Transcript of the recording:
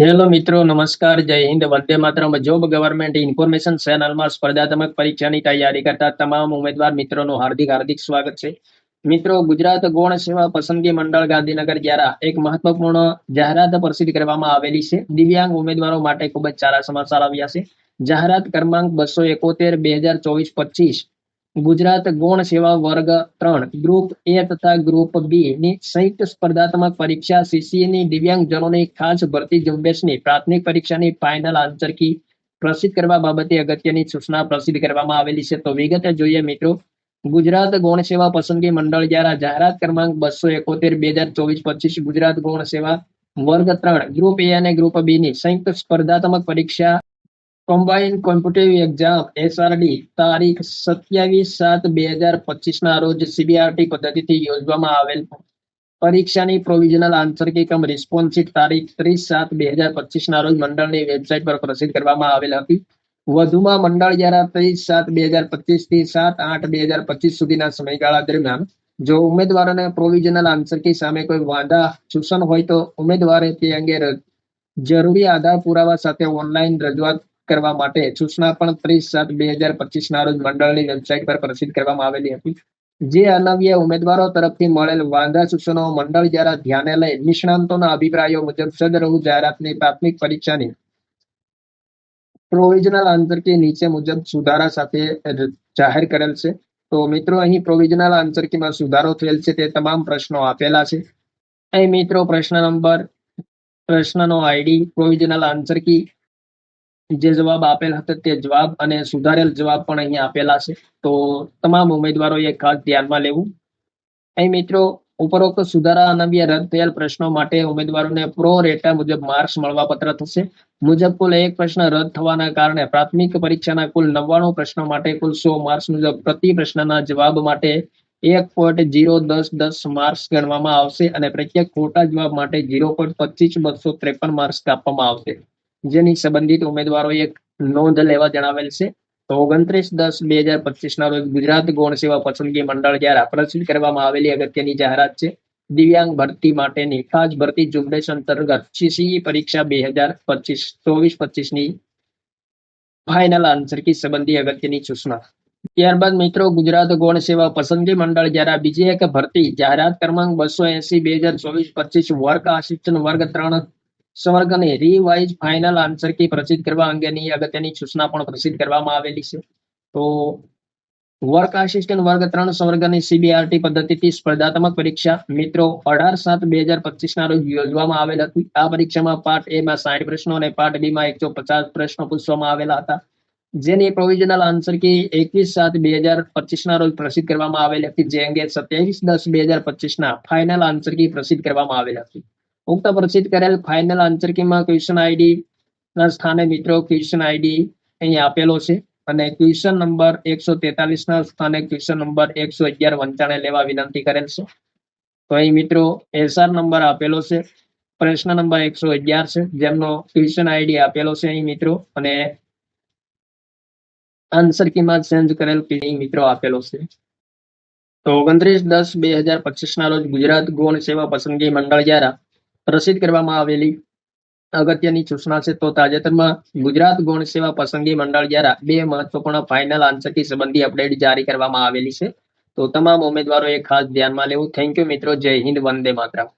Hello મિત્રો, નમસ્કાર, Jai Hind, Vande Mataram. Job government information ચેનલમાં સ્પર્ધાત્મક પરીક્ષાની તૈયારી કરતા તમામ ઉમેદવાર મિત્રોનું હાર્દિક હાર્દિક સ્વાગત છે. મિત્રો, ગુજરાત ગૌણ સેવા પસંદગી મંડળ ગાંધીનગર દ્વારા એક મહત્વપૂર્ણ જાહેરાત પ્રસિદ્ધ કરવામાં આવેલી છે. દિવ્યાંગ ઉમેદવારો માટે ખૂબ જ સારા સમાચાર આવ્યા છે. જાહેરાત ક્રમાંક બસો એકોતેર, બે હજાર ચોવીસ, પચીસ ગુજરાત ગૌણ સેવા વર્ગ ત્રણ ગ્રુપ એ તથા ગ્રુપ બી ની સંયુક્ત સ્પર્ધાત્મક પરીક્ષા CCA ની દિવ્યાંગજનોની ખાસ ભરતી ઝુંબેશની પ્રાથમિક પરીક્ષાની ફાઇનલ આન્સર પ્રસિદ્ધ કરવા બાબતે અગત્યની સૂચના પ્રસિદ્ધ કરવામાં આવેલી છે. તો વિગતે જોઈએ મિત્રો. ગુજરાત ગૌણ સેવા પસંદગી મંડળ દ્વારા જાહેરાત ક્રમાંક બસો એકોતેર, બે હજાર ચોવીસ, પચીસ ગુજરાત ગૌણ સેવા વર્ગ ત્રણ ગ્રુપ એ અને ગ્રુપ બી ની સંયુક્ત સ્પર્ધાત્મક પરીક્ષા કમ્બાઇન્ડ કોમ્પિટિટિવ એક્ઝામ એસઆરડી તારીખ સત્યાવીસ સાત બે હજાર પચીસ ના રોજ સીબીઆરટી પદ્ધતિથી યોજવામાં આવેલ પરીક્ષાની પ્રોવિઝનલ આન્સર કી કમ રિસ્પોન્સિટ તારીખ ત્રીસ સાત બે હજાર પચીસ ના રોજ મંડળની વેબસાઇટ પર પ્રસિદ્ધ કરવામાં આવેલ હતી. વધુમાં મંડળ દ્વારા ત્રીસ સાત બે હજાર પચીસથી સાત આઠ બે હજાર પચીસ સુધીના સમયગાળા દરમિયાન જો ઉમેદવારોને પ્રોવિઝનલ આન્સર કી સામે કોઈ વાંધા, સૂચન હોય તો ઉમેદવારે તે અંગે જરૂરી આધાર પુરાવા સાથે ઓનલાઈન રજૂઆત કરવા માટે સૂચના પણ ત્રીસ સાત બે હજાર પચીસ ના રોજ મંડળની વેબસાઇટ પર પ્રસિદ્ધ કરવામાં આવેલી હતી. જે અનવ્ય ઉમેદવારો તરફથી મળેલ વાંધા સૂચનો મંડળ દ્વારા ધ્યાને લઈ નિષ્ણાંતોના અભિપ્રાયો મુજબ સદરહુ જાહેરાતની પ્રાથમિક પરીક્ષાની પ્રોવિઝનલ આન્સર કી નીચે મુજબ સુધારા સાથે જાહેર કરેલ છે. તો મિત્રો, અહીં પ્રોવિઝનલ આન્સર કીમાં સુધારો થયેલ છે તે તમામ પ્રશ્નો આપેલા છે. અહીં મિત્રો, પ્રશ્ન નંબર, પ્રશ્નનો આઈડી પ્રોવિઝનલ આન્સર કી જે જવાબ આપેલ હતા તે જવાબ અને સુધારેલ જવાબ પણ અહીં આપેલા છે. તો તમામ ઉમેદવારોએ ખાસ ધ્યાનમાં લેવું. અહીં મિત્રો, ઉપરોક્ત સુધારા અનવ્ય રદ થયેલ પ્રશ્નો માટે ઉમેદવારોને પ્રો રેટા મુજબ માર્ક્સ મળવાપત્ર થશે. મુજબ કુલ એક પ્રશ્ન રદ થવાના કારણે પ્રાથમિક પરીક્ષાના કુલ નવ્વાણું પ્રશ્નો માટે કુલ સો માર્ક્સ મુજબ પ્રતિ પ્રશ્નના જવાબ માટે એક પોઈન્ટ જીરો દસ દસ માર્ક્સ ગણવામાં આવશે અને પ્રત્યેક ખોટા જવાબ માટે જીરો પોઈન્ટ પચીસ બસો ત્રેપન માર્ક્સ કાપવામાં આવશે. જેની સંબંધિત ઉમેદવારોએ નોંધ લેવા જણાવેલ છે. તો ઓગણત્રીસ દસ બે હજાર પચીસ ના રોજ ગુજરાત ગૌણ સેવા પસંદગી મંડળ દ્વારા પ્રસિદ્ધ કરવામાં આવેલી અગત્યની જાહેરાત છે. દિવ્યાંગ ભરતી માટેની ખાસ ભરતી ઝુંબેશ અંતર્ગત સીસીઈ પરીક્ષા બે હજાર પચીસ ચોવીસ પચીસની ફાઇનલ આન્સર કી સંબંધી અગત્યની સૂચના. ત્યારબાદ મિત્રો ગુજરાત ગૌણ સેવા પસંદગી મંડળ દ્વારા બીજી એક ભરતી જાહેરાત ક્રમાંક બસો એસી બે હજાર ચોવીસ પચીસ વર્ગ આસિસ્ટન્ટ વર્ગ ત્રણ સ્વર્ગને રીવાઇઝ ફાઇનલ આન્સર કી પ્રસિદ્ધ કરવા અંગેની અગત્યની સૂચના પણ પ્રસિદ્ધ કરવામાં આવેલી છે. તો વર્ક આસિસ્ટન્ટ વર્ગ ત્રણ સંવર્ગની સીબીઆરટી પદ્ધતિથી સ્પર્ધાત્મક પરીક્ષા મિત્રો અઢાર સાત બે હજાર પચીસ ના રોજ યોજવામાં આવેલ હતી. આ પરીક્ષામાં પાર્ટ એ માં સાઠ પ્રશ્નો અને પાર્ટ બી માં એકસો પચાસ પ્રશ્નો પૂછવામાં આવેલા હતા. જેની પ્રોવિઝનલ આન્સર કી એકવીસ સાત બે હજાર પચીસ ના રોજ પ્રસિદ્ધ કરવામાં આવેલી હતી. જે અંગે સત્યાવીસ દસ બે હજાર પચીસ ના ફાઇનલ આન્સર કી પ્રસિદ્ધ કરવામાં આવેલ હતી. ઉક્ત પ્રસિદ્ધ કરેલ ફાઇનલ આન્સર કીમાં ક્વેશ્ચન આઈડી ના સ્થાને મિત્રો ક્વેશ્ચન આઈડી અહીં આપેલો છે. અને ક્વેશ્ચન નંબર એકસો તેતાલીસ ના સ્થાને ક્વેશ્ચન નંબર એકસો અગિયાર વંચાણે લેવા વિનંતી કરેલ છે. તો અહીં મિત્રો એસઆર નંબર આપેલો છે. પ્રશ્ન નંબર એકસો અગિયાર છે, જેમનો ક્વેશ્ચન આઈડી આપેલો છે અહીં મિત્રો. અને આન્સર કીમાં ચેન્જ કરેલ મિત્રો આપેલો છે. તો ઓગણત્રીસ દસ બે હજાર પચીસ ના રોજ ગુજરાત ગૌણ સેવા પસંદગી મંડળ દ્વારા પ્રસિદ્ધ કરવામાં આવેલી અગત્યની સૂચના છે તો તાજેતરમાં ગુજરાત ગૌણ સેવા પસંદગી મંડળ દ્વારા બે મહત્વપૂર્ણ ફાઇનલ આંસકી સંબંધી અપડેટ જારી કરવામાં આવેલી છે. તો તમામ ઉમેદવારોએ ખાસ ધ્યાનમાં લેવું. થેન્ક યુ મિત્રો. જય હિન્દ. વંદે માતરમ.